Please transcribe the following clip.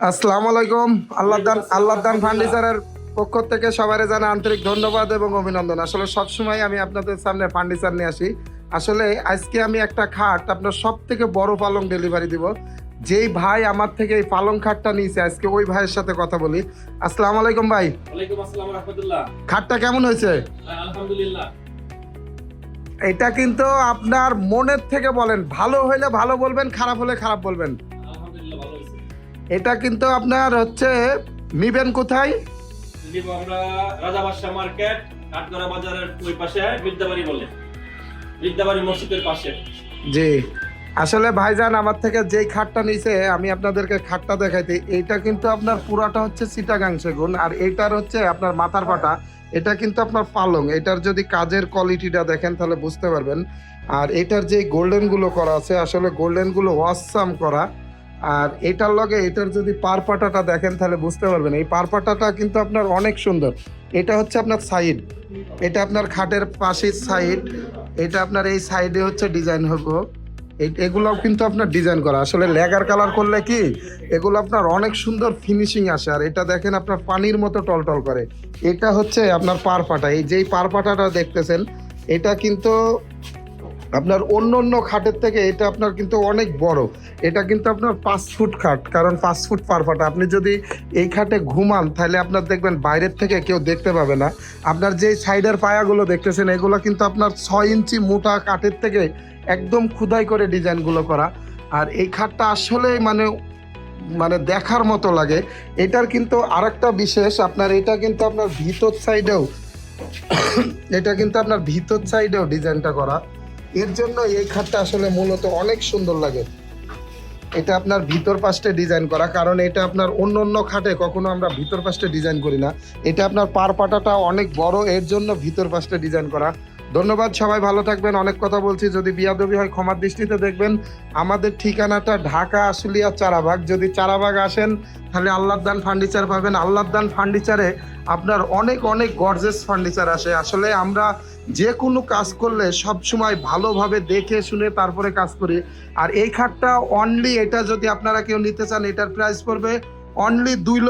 আসসালামু আলাইকুম। আল্লাহ দান আল্লাহ দান ফার্নিচারের পক্ষ থেকে সবারই জানা আন্তরিক ধন্যবাদ এবং অভিনন্দন। আসলে সবসময় আমি আপনাদের সামনে ফার্নিচার নিয়ে আসি। আসলে আজকে আমি একটা খাট আপনার সব থেকে বড় পালং ডেলিভারি দিব। যেই ভাই আমার থেকে এই পালং খাটটা নিয়েছে আজকে ওই ভাইয়ের সাথে কথা বলি। আসসালামু আলাইকুম ভাই। খাটটা কেমন হয়েছে? আলহামদুলিল্লাহ। এটা কিন্তু আপনার মনের থেকে বলেন ভালো হলে ভালো বলবেন খারাপ হলে খারাপ বলবেন। এটা কিন্তু আপনার হচ্ছে নিবেন কোথায়? দিব আমরা রাজা বাদশাহ মার্কেট কাঠগড়া বাজারের ওই পাশে বিদ্যাবাড়ি বলে। বিদ্যাবাড়ি মসজিদের পাশে। জি। আসলে ভাইজান আমার থেকে যেই খাটটা নিছে আমি আপনাদেরকে খাটটা দেখাইতে এইটা কিন্তু আপনার পুরাটা হচ্ছে সিটাগাং সেগুন আর এইটার হচ্ছে আপনার মাথার পাটা। এটা কিন্তু আপনার পালং। এটার যদি কাজের কোয়ালিটিটা দেখেন তাহলে বুঝতে পারবেন। আর এটার যে গোল্ডেনগুলো করা আছে আসলে গোল্ডেনগুলো ওয়াসাম করা। আর এটার লগে এটার যদি পার পাটাটা দেখেন তাহলে বুঝতে পারবেন। এই পার পাটাটা কিন্তু আপনার অনেক সুন্দর। এটা হচ্ছে আপনার সাইড। এটা আপনার খাটের পাশের সাইড। এটা আপনার এই সাইডে হচ্ছে ডিজাইন হব। এগুলোও কিন্তু আপনার ডিজাইন করা। আসলে লেগার কালার করলে কি, এগুলো আপনার অনেক সুন্দর ফিনিশিং আসে। আর এটা দেখেন আপনার পানির মতো টলটল করে। এটা হচ্ছে আপনার পার পাটা। এই যেই পার পাটাটা দেখতেছেন, এটা কিন্তু আপনার অন্য অন্য খাটের থেকে এটা আপনার কিন্তু অনেক বড়। এটা কিন্তু আপনার পাঁচ ফুট খাট, কারণ পাঁচ ফুট পার পাটা আপনি যদি এই খাটে ঘুমান, তাহলে আপনার দেখবেন বাইরের থেকে কেউ দেখতে পাবে না। আপনার যে সাইডের পায়াগুলো দেখতেছেন, এগুলো কিন্তু আপনার ছয় ইঞ্চি মোটা কাঠের থেকে একদম খুদাই করে ডিজাইনগুলো করা। আর এই খাটটা আসলে মানে মানে দেখার মতো লাগে। এটার কিন্তু আরেকটা বিশেষ, আপনার এটা কিন্তু আপনার ভিতর সাইডেও, এটা কিন্তু আপনার ভিতর সাইডেও ডিজাইনটা করা। এর জন্য এই খাটটা আসলে মূলত অনেক সুন্দর লাগে। এটা আপনার ভিতর পাশে ডিজাইন করা, কারণ এটা আপনার অন্য অন্য খাটে কখনো আমরা ভিতর পাশে ডিজাইন করি না। এটা আপনার পার পাটাটা অনেক বড়, এর জন্য ভিতর পাশে ডিজাইন করা। ধন্যবাদ, সবাই ভালো থাকবেন। অনেক কথা বলছি, যদি বিয়াদবি হয়, ক্ষমার দৃষ্টিতে দেখবেন। আমাদের ঠিকানাটা ঢাকা আশুলিয়া চারাবাগ। যদি চারাবাগ আসেন, তাহলে আল্লাহদান ফার্নিচার পাবেন। আল্লাহদান ফার্নিচারে আপনার অনেক অনেক গর্জেস ফার্নিচার আসে। আসলে আমরা যে কোনো কাজ করলে সব সময় ভালোভাবে দেখে শুনে তারপরে কাজ করি। আর এই খাটটা অনলি এটা যদি আপনারা কেউ নিতে চান, এটার প্রাইস পড়বে অনলি দুই